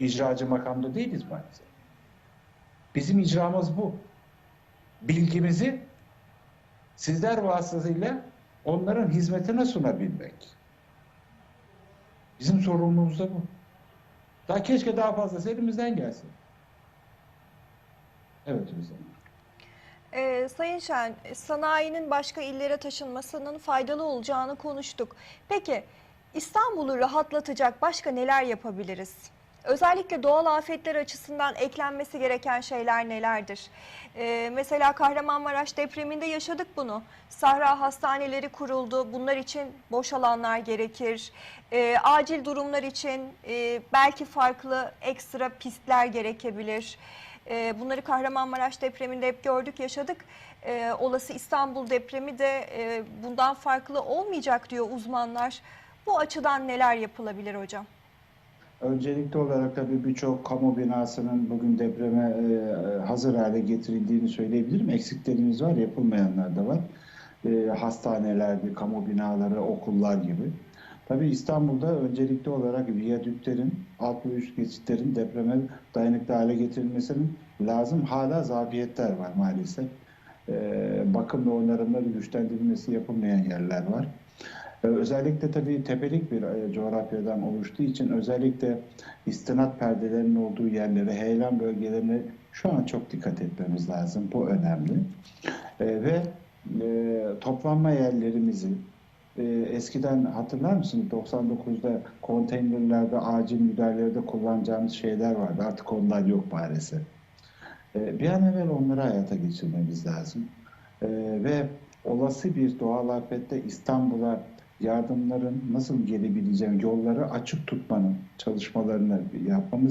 icracı makamda değiliz maalesef. Bizim icramız bu. Bilgimizi sizler vasıtasıyla onların hizmetine sunabilmek. Bizim sorumluluğumuz da bu. Daha keşke daha fazlası elimizden gelsin. Evet Rıza. Ee, Sayın Şen, sanayinin başka illere taşınmasının faydalı olacağını konuştuk. Peki İstanbul'u rahatlatacak başka neler yapabiliriz? Özellikle doğal afetler açısından eklenmesi gereken şeyler nelerdir? Ee, mesela Kahramanmaraş depreminde yaşadık bunu. Sahra hastaneleri kuruldu. Bunlar için boş alanlar gerekir. Ee, acil durumlar için e, belki farklı ekstra pistler gerekebilir. Ee, Bunları Kahramanmaraş depreminde hep gördük, yaşadık. Ee, Olası İstanbul depremi de e, bundan farklı olmayacak diyor uzmanlar. Bu açıdan neler yapılabilir hocam? Öncelikli olarak tabii birçok kamu binasının bugün depreme e, hazır hale getirildiğini söyleyebilirim. Eksiklerimiz var, yapılmayanlar da var. E, hastanelerdi, kamu binaları, okullar gibi. Tabii İstanbul'da öncelikli olarak viyadüklerin, alt ve üst geçitlerin depreme dayanıklı hale getirilmesinin lazım. Hala zafiyetler var maalesef. E, bakım ve onarımları güçlendirilmesi yapılmayan yerler var. Özellikle tabii tepelik bir e, coğrafyadan oluştuğu için özellikle istinat perdelerinin olduğu yerlere, heyelan bölgelerine şu an çok dikkat etmemiz lazım. Bu önemli. Ee, ve e, toplanma yerlerimizi e, eskiden hatırlar mısınız 99'da konteynerlerde acil müdahalelerde kullanacağımız şeyler vardı. Artık onlar yok maalesef. Bir an evvel onları hayata geçirmemiz lazım. Ve olası bir doğal afette İstanbul'a yardımların nasıl gelebileceğini, yolları açık tutmanın çalışmalarını yapmamız